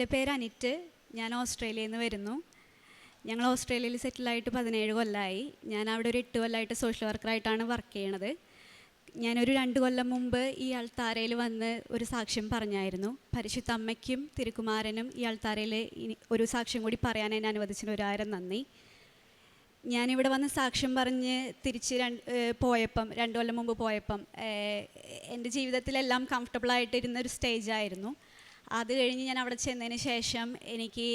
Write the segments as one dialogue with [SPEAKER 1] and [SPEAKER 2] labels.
[SPEAKER 1] എന്റെ പേര് അനിറ്റ്. ഞാൻ ഓസ്ട്രേലിയയിൽ നിന്ന് വരുന്നു. ഞങ്ങൾ ഓസ്ട്രേലിയയിൽ സെറ്റിലായിട്ട് പതിനേഴ് കൊല്ലമായി ഞാൻ അവിടെ ഒരു എട്ട് കൊല്ലമായിട്ട് സോഷ്യൽ വർക്കറായിട്ടാണ് വർക്ക് ചെയ്യണത്. ഞാനൊരു രണ്ട് കൊല്ലം മുമ്പ് ഈ അൾത്താരയിൽ വന്ന് ഒരു സാക്ഷ്യം പറഞ്ഞായിരുന്നു. പരിശുദ്ധ അമ്മയ്ക്കും തിരുക്കുമാരനും ഈ അൾത്താരയിൽ ഒരു സാക്ഷ്യം കൂടി പറയാൻ എന്നെ അനുവദിച്ചതിന് ഒരായിരം നന്ദി. ഞാനിവിടെ വന്ന് സാക്ഷ്യം പറഞ്ഞ് തിരിച്ച് രണ്ട് പോയപ്പം രണ്ട് കൊല്ലം മുമ്പ് പോയപ്പം എന്റെ ജീവിതത്തിലെല്ലാം കംഫർട്ടബിളായിട്ടിരുന്ന ഒരു സ്റ്റേജായിരുന്നു അത് കഴിഞ്ഞ് ഞാൻ അവിടെ ചെന്നതിന് ശേഷം എനിക്ക്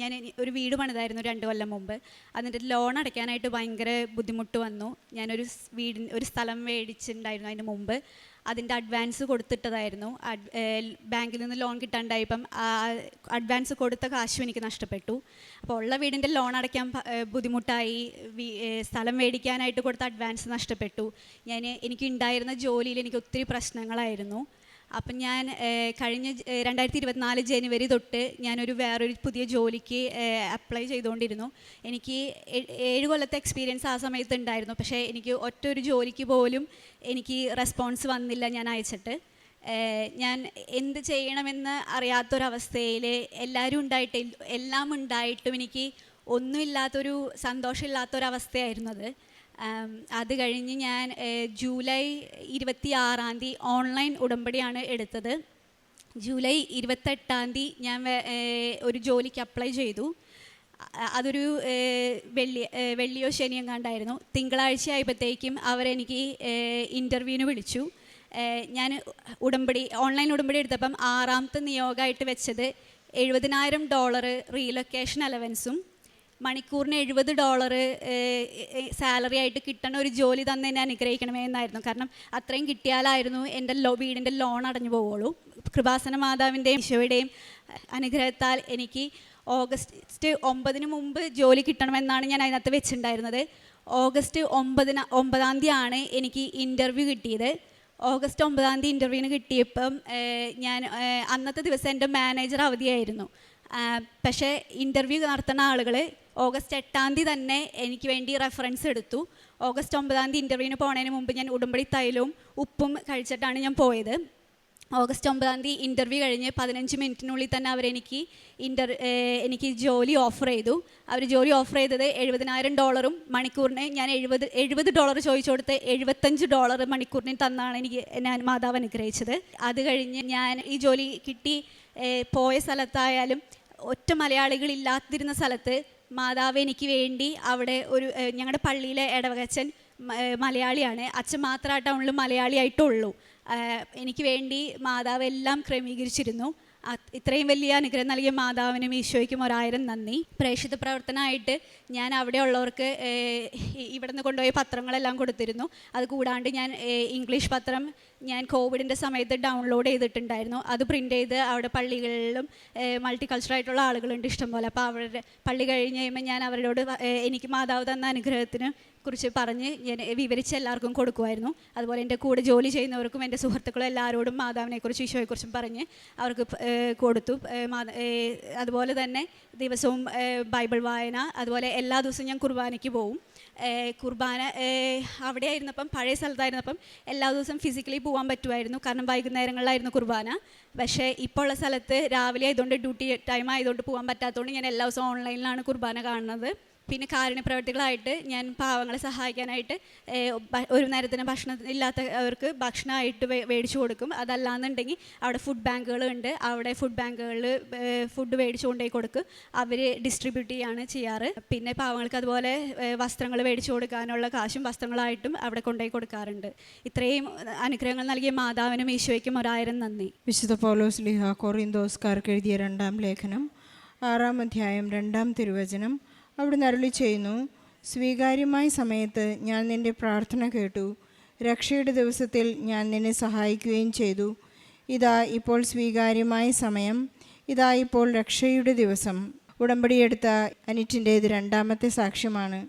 [SPEAKER 1] ഞാൻ ഒരു വീട് പണിതായിരുന്നു രണ്ട് കൊല്ലം മുമ്പ്. അതിന്റെ ലോൺ അടയ്ക്കാനായിട്ട് ഭയങ്കര ബുദ്ധിമുട്ട് വന്നു. ഞാനൊരു വീട് വീടിന് ഒരു സ്ഥലം മേടിച്ചിട്ടുണ്ടായിരുന്നു അതിന് മുമ്പ്. അതിന്റെ അഡ്വാൻസ് കൊടുത്തിട്ടതായിരുന്നു. ബാങ്കിൽ നിന്ന് ലോൺ കിട്ടാണ്ടായപ്പം അഡ്വാൻസ് കൊടുത്ത കാശും എനിക്ക് നഷ്ടപ്പെട്ടു. അപ്പോൾ ഉള്ള വീടിന്റെ ലോൺ അടയ്ക്കാൻ ബുദ്ധിമുട്ടായി. സ്ഥലം മേടിക്കാനായിട്ട് കൊടുത്ത അഡ്വാൻസ് നഷ്ടപ്പെട്ടു. ഞാൻ എനിക്ക് ഉണ്ടായിരുന്ന ജോലിയിൽ എനിക്ക് ഒത്തിരി പ്രശ്നങ്ങളായിരുന്നു. അപ്പം ഞാൻ കഴിഞ്ഞ രണ്ടായിരത്തി ഇരുപത്തിനാല് ജനുവരി തൊട്ട് ഞാനൊരു വേറൊരു പുതിയ ജോലിക്ക് അപ്ലൈ ചെയ്തുകൊണ്ടിരുന്നു. എനിക്ക് ഏഴ് കൊല്ലത്തെ എക്സ്പീരിയൻസ് ആ സമയത്ത് ഉണ്ടായിരുന്നു. പക്ഷേ എനിക്ക് ഒറ്റ ഒരു ജോലിക്ക് പോലും എനിക്ക് റെസ്പോൺസ് വന്നില്ല ഞാൻ അയച്ചിട്ട്. ഞാൻ എന്ത് ചെയ്യണമെന്ന് അറിയാത്തൊരവസ്ഥയിൽ എല്ലാവരും ഉണ്ടായിട്ട് എല്ലാം ഉണ്ടായിട്ടും എനിക്ക് ഒന്നുമില്ലാത്തൊരു സന്തോഷമില്ലാത്തൊരവസ്ഥയായിരുന്നു അത് അത് കഴിഞ്ഞ് ഞാൻ ജൂലൈ ഇരുപത്തി ആറാം തീയതി ഓൺലൈൻ ഉടമ്പടിയാണ് എടുത്തത്. ജൂലൈ ഇരുപത്തെട്ടാം തീയതി ഞാൻ ഒരു ജോലിക്ക് അപ്ലൈ ചെയ്തു. അതൊരു വെള്ളി വെള്ളിയോ ശനിയോ കണ്ടായിരുന്നു തിങ്കളാഴ്ച ആയപ്പോഴത്തേക്കും അവരെനിക്ക് ഇന്റർവ്യൂവിന് വിളിച്ചു. ഞാൻ ഉടമ്പടി ഓൺലൈൻ ഉടമ്പടി എടുത്തപ്പം ആറാമത്തെ നിയോഗമായിട്ട് വെച്ചത് എഴുപതിനായിരം ഡോളർ റീലൊക്കേഷൻ അലവൻസും മണിക്കൂറിന് എഴുപത് ഡോളർ സാലറി ആയിട്ട് കിട്ടണ ഒരു ജോലി തന്നെ എന്നെ അനുഗ്രഹിക്കണമേ എന്നായിരുന്നു. കാരണം അത്രയും കിട്ടിയാലായിരുന്നു എന്റെ ലോ വീടിന്റെ ലോൺ അടഞ്ഞു പോവുള്ളൂ. കൃപാസന മാതാവിന്റെയും ഈശോയുടെയും അനുഗ്രഹത്താൽ എനിക്ക് ഓഗസ്റ്റ് ഒമ്പതിന് മുമ്പ് ജോലി കിട്ടണമെന്നാണ് ഞാൻ അതിനകത്ത് വെച്ചിട്ടുണ്ടായിരുന്നത്. ഓഗസ്റ്റ് ഒമ്പതിന് ഒമ്പതാം തീയതിയാണ് എനിക്ക് ഇന്റർവ്യൂ കിട്ടിയത്. ഓഗസ്റ്റ് ഒമ്പതാം തീയതി ഇന്റർവ്യൂവിന് കിട്ടിയപ്പം ഞാൻ അന്നത്തെ ദിവസം എന്റെ മാനേജർ അവധിയായിരുന്നു. പക്ഷേ ഇന്റർവ്യൂ നടത്തുന്ന ആളുകൾ ഓഗസ്റ്റ് എട്ടാം തീയതി തന്നെ എനിക്ക് വേണ്ടി റെഫറൻസ് എടുത്തു. ഓഗസ്റ്റ് ഒമ്പതാം തീയതി ഇന്റർവ്യൂവിന് പോണതിന് മുമ്പ് ഞാൻ ഉടുമ്പടി തൈലവും ഉപ്പും കഴിച്ചിട്ടാണ് ഞാൻ പോയത്. ഓഗസ്റ്റ് ഒമ്പതാം തീയതി ഇന്റർവ്യൂ കഴിഞ്ഞ് പതിനഞ്ച് മിനിറ്റിനുള്ളിൽ തന്നെ അവരെനിക്ക് ഇന്റർ എനിക്ക് ജോലി ഓഫർ ചെയ്തു. അവർ ജോലി ഓഫർ ചെയ്തത് എഴുപതിനായിരം ഡോളറും മണിക്കൂറിന് ഞാൻ എഴുപത് എഴുപത് ഡോളർ ചോദിച്ചു കൊടുത്ത് എഴുപത്തഞ്ച് ഡോളർ മണിക്കൂറിന് തന്നാണ് എനിക്ക് ഞാൻ മാതാവ് അനുഗ്രഹിച്ചത്. അത് കഴിഞ്ഞ് ഞാൻ ഈ ജോലി കിട്ടി പോയ സ്ഥലത്തായാലും ഒറ്റ മലയാളികളില്ലാതിരുന്ന സ്ഥലത്ത് മാതാവ് എനിക്ക് വേണ്ടി അവിടെ ഒരു ഞങ്ങളുടെ പള്ളിയിലെ ഇടവകച്ചൻ മലയാളിയാണ്. അച്ഛൻ മാത്രമായിട്ട് അവളിൽ മലയാളിയായിട്ടുള്ളൂ. എനിക്ക് വേണ്ടി മാതാവ് എല്ലാം ക്രമീകരിച്ചിരുന്നു. ഇത്രയും വലിയ അനുഗ്രഹം നൽകിയ മാതാവിനും ഈശോയ്ക്കും ഒരായിരം നന്ദി. പ്രേക്ഷിത പ്രവർത്തനമായിട്ട് ഞാൻ അവിടെ ഉള്ളവർക്ക് ഇവിടുന്ന് കൊണ്ടുപോയ പത്രങ്ങളെല്ലാം കൊടുത്തിരുന്നു. അത് കൂടാണ്ട് ഞാൻ ഇംഗ്ലീഷ് പത്രം ഞാൻ കോവിഡിന്റെ സമയത്ത് ഡൗൺലോഡ് ചെയ്തിട്ടുണ്ടായിരുന്നു. അത് പ്രിന്റ് ചെയ്ത് അവിടെ പള്ളികളിലും മൾട്ടി കൾച്ചറായിട്ടുള്ള ആളുകളുണ്ട് ഇഷ്ടംപോലെ. അപ്പോൾ അവരുടെ പള്ളി കഴിഞ്ഞ് കഴിയുമ്പോൾ ഞാൻ അവരോട് എനിക്ക് മാതാവ് തന്ന അനുഗ്രഹത്തിന് കുറിച്ച് പറഞ്ഞ് ഞാൻ വിവരിച്ച് എല്ലാവർക്കും കൊടുക്കുമായിരുന്നു. അതുപോലെ എന്റെ കൂടെ ജോലി ചെയ്യുന്നവർക്കും എന്റെ സുഹൃത്തുക്കളും എല്ലാവരോടും മാതാവിനെക്കുറിച്ചും ഈശോയെക്കുറിച്ചും പറഞ്ഞ് അവർക്ക് കൊടുത്തു. അതുപോലെ തന്നെ ദിവസവും ബൈബിൾ വായന അതുപോലെ എല്ലാ ദിവസവും ഞാൻ കുർബാനയ്ക്ക് പോവും. കുർബാന അവിടെ ആയിരുന്നപ്പം പഴയ സ്ഥലത്തായിരുന്നപ്പം എല്ലാ ദിവസവും ഫിസിക്കലി പോകാൻ പറ്റുമായിരുന്നു. കാരണം വൈകുന്നേരങ്ങളിലായിരുന്നു കുർബാന. പക്ഷേ ഇപ്പോൾ ഉള്ള സ്ഥലത്ത് രാവിലെ ആയതുകൊണ്ട് ഡ്യൂട്ടി ടൈം ആയതുകൊണ്ട് പോകാൻ പറ്റാത്തതുകൊണ്ട് ഞാൻ എല്ലാ ദിവസവും ഓൺലൈനിലാണ് കുർബാന കാണുന്നത്. പിന്നെ കാരുണ്യ പ്രവർത്തികളായിട്ട് ഞാൻ പാവങ്ങളെ സഹായിക്കാനായിട്ട് ഒരു നേരത്തിന് ഭക്ഷണം ഇല്ലാത്തവർക്ക് ഭക്ഷണമായിട്ട് മേടിച്ചു കൊടുക്കും. അതല്ലാന്നുണ്ടെങ്കിൽ അവിടെ ഫുഡ് ബാങ്കുകൾ ഉണ്ട്. അവിടെ ഫുഡ് ബാങ്കുകളിൽ ഫുഡ് മേടിച്ചു കൊണ്ടുപോയി കൊടുക്കും. അവർ ഡിസ്ട്രിബ്യൂട്ട് ചെയ്യാണ് ചെയ്യാറ്. പിന്നെ പാവങ്ങൾക്ക് അതുപോലെ വസ്ത്രങ്ങൾ മേടിച്ചു കൊടുക്കാനുള്ള കാശും വസ്ത്രങ്ങളായിട്ടും അവിടെ കൊണ്ടുപോയി കൊടുക്കാറുണ്ട്. ഇത്രയും അനുഗ്രഹങ്ങൾ നൽകിയ മാതാവിനും ഈശോയ്ക്കും ഒരായിരം നന്ദി.
[SPEAKER 2] വിശുദ്ധ പൗലോസ് ലിഹ കൊറിന്തോസ്കാർക്ക് എഴുതിയ രണ്ടാം ലേഖനം ആറാം അധ്യായം രണ്ടാം തിരുവചനം അവിടുന്ന് അരുളി ചെയ്യുന്നു സ്വീകാര്യമായ സമയത്ത് ഞാൻ നിന്റെ പ്രാർത്ഥന കേട്ടു. രക്ഷയുടെ ദിവസത്തിൽ ഞാൻ നിന്നെ സഹായിക്കുകയും ചെയ്തു. ഇതാ ഇപ്പോൾ സ്വീകാര്യമായ സമയം. ഇതാ ഇപ്പോൾ രക്ഷയുടെ ദിവസം. ഉടമ്പടിയെടുത്ത അനിറ്റിന്റെ ഇത് രണ്ടാമത്തെ സാക്ഷ്യമാണ്.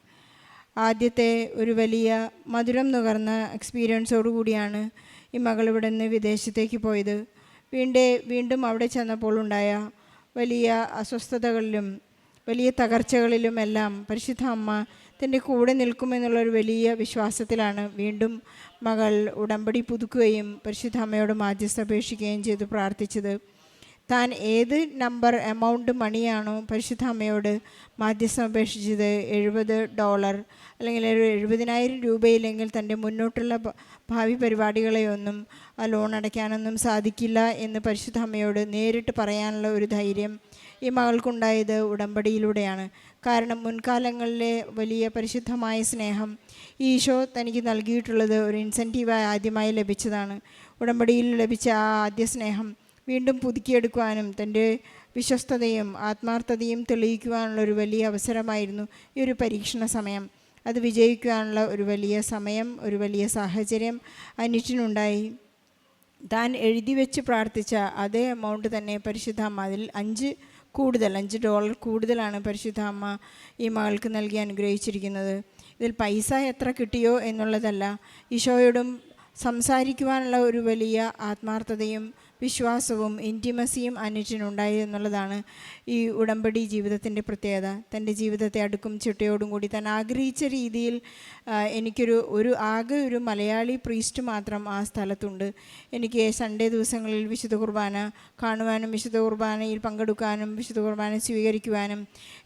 [SPEAKER 2] ആദ്യത്തെ ഒരു വലിയ മധുരം നുകർന്ന എക്സ്പീരിയൻസോടുകൂടിയാണ് ഈ മകൾ ഇവിടെ നിന്ന് വിദേശത്തേക്ക് പോയത്. വീണ്ടേ വീണ്ടും അവിടെ ചെന്നപ്പോൾ ഉണ്ടായ വലിയ അസ്വസ്ഥതകളിലും വലിയ തകർച്ചകളിലുമെല്ലാം പരിശുദ്ധ അമ്മ തന്റെ കൂടെ നിൽക്കുമെന്നുള്ളൊരു വലിയ വിശ്വാസത്തിലാണ് വീണ്ടും മകൾ ഉടമ്പടി പുതുക്കുകയും പരിശുദ്ധ അമ്മയോട് മാധ്യസ്ഥ അപേക്ഷിക്കുകയും ചെയ്ത് പ്രാർത്ഥിച്ചത്. താൻ ഏത് നമ്പർ എമൗണ്ട് മണിയാണോ പരിശുദ്ധ അമ്മയോട് മാധ്യസ്ഥം അപേക്ഷിച്ചത് എഴുപത് ഡോളർ അല്ലെങ്കിൽ ഒരു എഴുപതിനായിരം രൂപയില്ലെങ്കിൽ തന്റെ മുന്നോട്ടുള്ള ഭാവി പരിപാടികളെയൊന്നും ആ ലോൺ അടയ്ക്കാനൊന്നും സാധിക്കില്ല എന്ന് പരിശുദ്ധ അമ്മയോട് നേരിട്ട് പറയാനുള്ള ഒരു ധൈര്യം ഈ മകൾക്കുണ്ടായത് ഉടമ്പടിയിലൂടെയാണ്. കാരണം മുൻകാലങ്ങളിലെ വലിയ പരിശുദ്ധമായ സ്നേഹം ഈശോ തനിക്ക് നൽകിയിട്ടുള്ളത് ഒരു ഇൻസെന്റീവായി ആദ്യമായി ലഭിച്ചതാണ്. ഉടമ്പടിയിൽ ലഭിച്ച ആ ആദ്യ സ്നേഹം വീണ്ടും പുതുക്കിയെടുക്കുവാനും തന്റെ വിശ്വസ്തതയും ആത്മാർത്ഥതയും തെളിയിക്കുവാനുള്ള ഒരു വലിയ അവസരമായിരുന്നു ഈ ഒരു പരീക്ഷണ സമയം. അത് വിജയിക്കുവാനുള്ള ഒരു വലിയ സമയം ഒരു വലിയ സാഹചര്യം അനിറ്റിനുണ്ടായി. താൻ എഴുതി വെച്ച് പ്രാർത്ഥിച്ച അതേ എമൗണ്ട് തന്നെ പരിശുദ്ധ അതിൽ അഞ്ച് കൂടുതൽ അഞ്ച് ഡോളർ കൂടുതലാണ് പരിശുദ്ധ അമ്മ ഈ മകൾക്ക് നൽകി അനുഗ്രഹിച്ചിരിക്കുന്നത്. ഇതിൽ പൈസ എത്ര കിട്ടിയോ എന്നുള്ളതല്ല ഈശോയോടും സംസാരിക്കുവാനുള്ള ഒരു വലിയ ആത്മാർത്ഥതയും വിശ്വാസവും ഇന്റിമസിയും അനുജനുണ്ടായി എന്നുള്ളതാണ് ഈ ഉടമ്പടി ജീവിതത്തിന്റെ പ്രത്യേകത. തന്റെ ജീവിതത്തെ അടുക്കും ചിട്ടയോടും കൂടി താൻ ആഗ്രഹിച്ച രീതിയിൽ എനിക്കൊരു ഒരു ആകെ ഒരു മലയാളി പ്രീസ്റ്റ് മാത്രം ആ സ്ഥലത്തുണ്ട്. എനിക്ക് സൺഡേ ദിവസങ്ങളിൽ വിശുദ്ധ കുർബാന കാണുവാനും വിശുദ്ധ കുർബാനയിൽ പങ്കെടുക്കാനും വിശുദ്ധ കുർബാന സ്വീകരിക്കുവാനും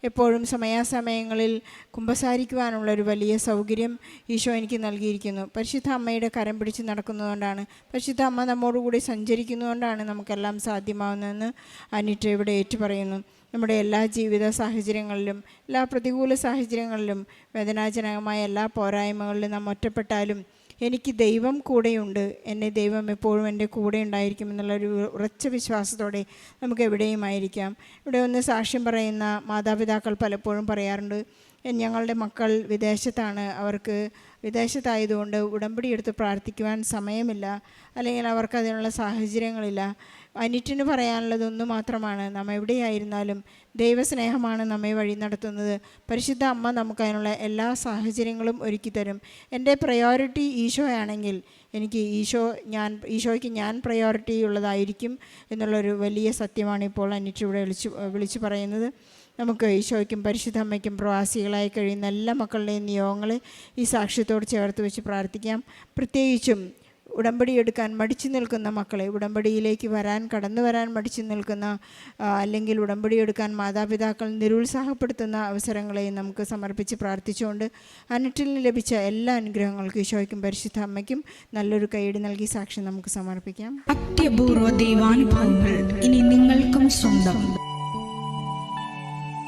[SPEAKER 2] എപ്പോഴും സമയാസമയങ്ങളിൽ കുമ്പസാരിക്കുവാനുള്ള ഒരു വലിയ സൗകര്യം ഈശോ എനിക്ക് നൽകിയിരിക്കുന്നു. പരിശുദ്ധ അമ്മയുടെ കരം പിടിച്ച് നടക്കുന്നതുകൊണ്ടാണ്. പരിശുദ്ധ അമ്മ നമ്മോടുകൂടി സഞ്ചരിക്കുന്നതുകൊണ്ടാണ് നമുക്കെല്ലാം സാധ്യമാവുന്നതെന്ന് അനിറ്റ ഇവിടെ ഏറ്റുപറയുന്നു. നമ്മുടെ എല്ലാ ജീവിത സാഹചര്യങ്ങളിലും എല്ലാ പ്രതികൂല സാഹചര്യങ്ങളിലും വേദനാജനകമായ എല്ലാ പോരായ്മകളിലും നാം ഒറ്റപ്പെട്ടാലും എനിക്ക് ദൈവം കൂടെയുണ്ട്. എന്നെ ദൈവം എപ്പോഴും എന്റെ കൂടെ ഉണ്ടായിരിക്കും എന്നുള്ളൊരു ഉറച്ച വിശ്വാസത്തോടെ നമുക്ക് എവിടെയും ആയിരിക്കാം. ഇവിടെ ഒന്ന് സാക്ഷ്യം പറയുന്ന മാതാപിതാക്കൾ പലപ്പോഴും പറയാറുണ്ട് "എ, ഞങ്ങളുടെ മക്കൾ വിദേശത്താണ്. അവർക്ക് വിദേശത്തായതുകൊണ്ട് ഉടമ്പടി എടുത്ത് പ്രാർത്ഥിക്കുവാൻ സമയമില്ല. അല്ലെങ്കിൽ അവർക്ക് അതിനുള്ള സാഹചര്യങ്ങളില്ല. അനിറ്റിന് പറയാനുള്ളത് ഒന്ന് മാത്രമാണ്. നമ്മ എവിടെയായിരുന്നാലും ദൈവസ്നേഹമാണ് നമ്മെ വഴി നടത്തുന്നത്. പരിശുദ്ധ അമ്മ നമുക്ക് അതിനുള്ള എല്ലാ സാഹചര്യങ്ങളും ഒരുക്കി തരും. എന്റെ പ്രയോറിറ്റി ഈശോയാണെങ്കിൽ എനിക്ക് ഈശോ ഞാൻ ഈശോയ്ക്ക് ഞാൻ പ്രയോറിറ്റി ഉള്ളതായിരിക്കും എന്നുള്ളൊരു വലിയ സത്യമാണ് ഇപ്പോൾ അനിറ്റ് ഇവിടെ വിളിച്ചു വിളിച്ചു പറയുന്നത്. നമുക്ക് ഈശോയ്ക്കും പരിശുദ്ധ അമ്മയ്ക്കും പ്രവാസികളായി കഴിയുന്ന എല്ലാ മക്കളുടെയും നിയോഗങ്ങളെ ഈ സാക്ഷ്യത്തോട് ചേർത്ത് വെച്ച് പ്രാർത്ഥിക്കാം. പ്രത്യേകിച്ചും ഉടമ്പടി എടുക്കാൻ മടിച്ചു നിൽക്കുന്ന മക്കളെ ഉടമ്പടിയിലേക്ക് വരാൻ കടന്നു വരാൻ മടിച്ചു നിൽക്കുന്ന അല്ലെങ്കിൽ ഉടമ്പടി എടുക്കാൻ മാതാപിതാക്കൾ നിരുത്സാഹപ്പെടുത്തുന്ന അവസരങ്ങളെയും നമുക്ക് സമർപ്പിച്ച് പ്രാർത്ഥിച്ചുകൊണ്ട് അനറ്റിൽ ലഭിച്ച എല്ലാ അനുഗ്രഹങ്ങൾക്കും ഈശോയ്ക്കും പരിശുദ്ധ അമ്മയ്ക്കും നല്ലൊരു കൈയടി നൽകി സാക്ഷ്യം നമുക്ക് സമർപ്പിക്കാം.
[SPEAKER 3] അത്യപൂർവ ദൈവാനുഭവങ്ങൾ ഇനി നിങ്ങൾക്കും സ്വന്തം.